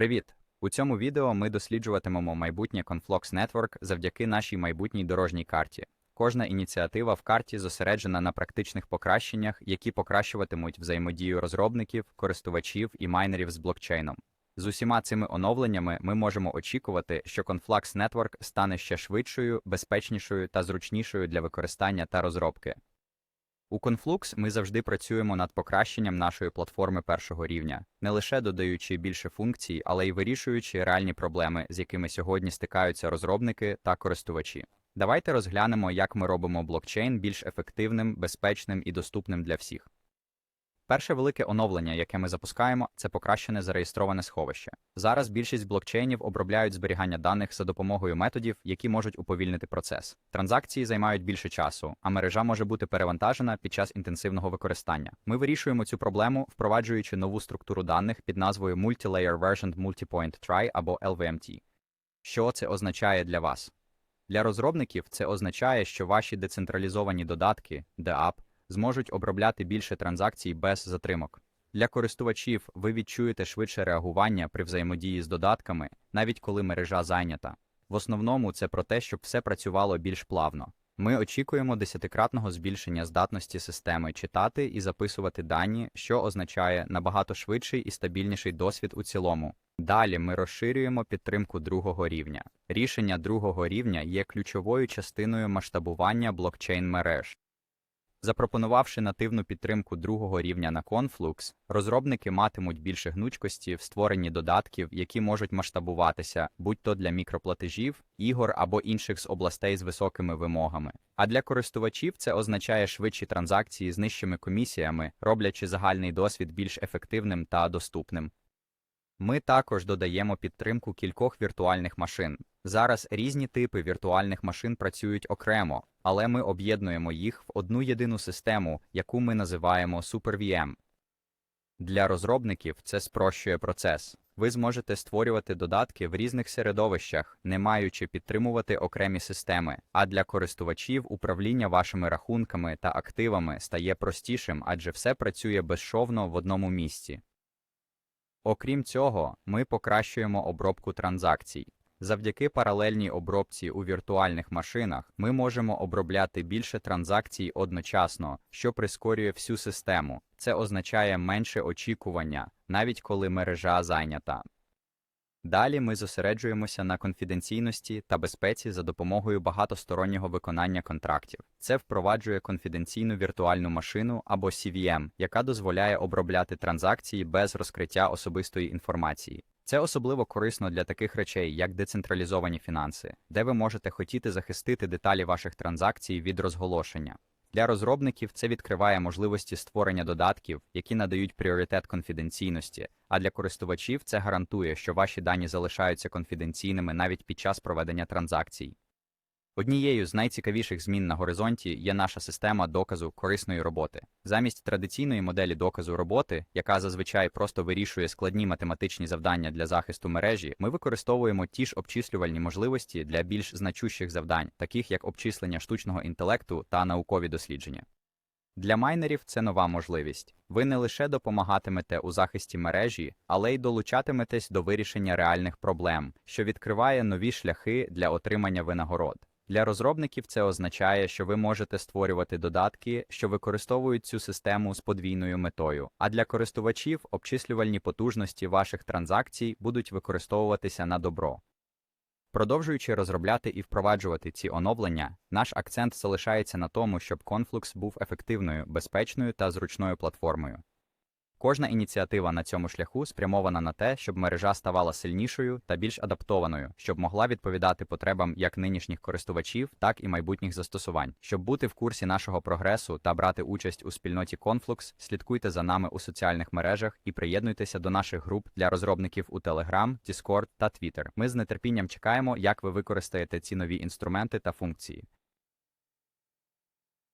Привіт! У цьому відео ми досліджуватимемо майбутнє Conflux Network завдяки нашій майбутній дорожній карті. Кожна ініціатива в карті зосереджена на практичних покращеннях, які покращуватимуть взаємодію розробників, користувачів і майнерів з блокчейном. З усіма цими оновленнями ми можемо очікувати, що Conflux Network стане ще швидшою, безпечнішою та зручнішою для використання та розробки. У Conflux ми завжди працюємо над покращенням нашої платформи першого рівня, не лише додаючи більше функцій, але й вирішуючи реальні проблеми, з якими сьогодні стикаються розробники та користувачі. Давайте розглянемо, як ми робимо блокчейн більш ефективним, безпечним і доступним для всіх. Перше велике оновлення, яке ми запускаємо, це покращене зареєстроване сховище. Зараз більшість блокчейнів обробляють зберігання даних за допомогою методів, які можуть уповільнити процес. Транзакції займають більше часу, а мережа може бути перевантажена під час інтенсивного використання. Ми вирішуємо цю проблему, впроваджуючи нову структуру даних під назвою Multilayer Versioned Multipoint Try або LVMT. Що це означає для вас? Для розробників це означає, що ваші децентралізовані додатки, DApp, зможуть обробляти більше транзакцій без затримок. Для користувачів ви відчуєте швидше реагування при взаємодії з додатками, навіть коли мережа зайнята. В основному це про те, щоб все працювало більш плавно. Ми очікуємо десятикратного збільшення здатності системи читати і записувати дані, що означає набагато швидший і стабільніший досвід у цілому. Далі ми розширюємо підтримку другого рівня. Рішення другого рівня є ключовою частиною масштабування блокчейн мереж. Запропонувавши нативну підтримку другого рівня на Conflux, розробники матимуть більше гнучкості в створенні додатків, які можуть масштабуватися, будь-то для мікроплатежів, ігор або інших з областей з високими вимогами. А для користувачів це означає швидші транзакції з нижчими комісіями, роблячи загальний досвід більш ефективним та доступним. Ми також додаємо підтримку кількох віртуальних машин. Зараз різні типи віртуальних машин працюють окремо, але ми об'єднуємо їх в одну єдину систему, яку ми називаємо SuperVM. Для розробників це спрощує процес. Ви зможете створювати додатки в різних середовищах, не маючи підтримувати окремі системи, а для користувачів управління вашими рахунками та активами стає простішим, адже все працює безшовно в одному місці. Окрім цього, ми покращуємо обробку транзакцій. Завдяки паралельній обробці у віртуальних машинах ми можемо обробляти більше транзакцій одночасно, що прискорює всю систему. Це означає менше очікування, навіть коли мережа зайнята. Далі ми зосереджуємося на конфіденційності та безпеці за допомогою багатостороннього виконання контрактів. Це впроваджує конфіденційну віртуальну машину або CVM, яка дозволяє обробляти транзакції без розкриття особистої інформації. Це особливо корисно для таких речей, як децентралізовані фінанси, де ви можете хотіти захистити деталі ваших транзакцій від розголошення. Для розробників це відкриває можливості створення додатків, які надають пріоритет конфіденційності, а для користувачів це гарантує, що ваші дані залишаються конфіденційними навіть під час проведення транзакцій. Однією з найцікавіших змін на горизонті є наша система доказу корисної роботи. Замість традиційної моделі доказу роботи, яка зазвичай просто вирішує складні математичні завдання для захисту мережі, ми використовуємо ті ж обчислювальні можливості для більш значущих завдань, таких як обчислення штучного інтелекту та наукові дослідження. Для майнерів це нова можливість. Ви не лише допомагатимете у захисті мережі, але й долучатиметесь до вирішення реальних проблем, що відкриває нові шляхи для отримання винагород. Для розробників це означає, що ви можете створювати додатки, що використовують цю систему з подвійною метою. А для користувачів обчислювальні потужності ваших транзакцій будуть використовуватися на добро. Продовжуючи розробляти і впроваджувати ці оновлення, наш акцент залишається на тому, щоб Conflux був ефективною, безпечною та зручною платформою. Кожна ініціатива на цьому шляху спрямована на те, щоб мережа ставала сильнішою та більш адаптованою, щоб могла відповідати потребам як нинішніх користувачів, так і майбутніх застосувань. Щоб бути в курсі нашого прогресу та брати участь у спільноті Conflux, слідкуйте за нами у соціальних мережах і приєднуйтеся до наших груп для розробників у Telegram, Discord та Twitter. Ми з нетерпінням чекаємо, як ви використаєте ці нові інструменти та функції.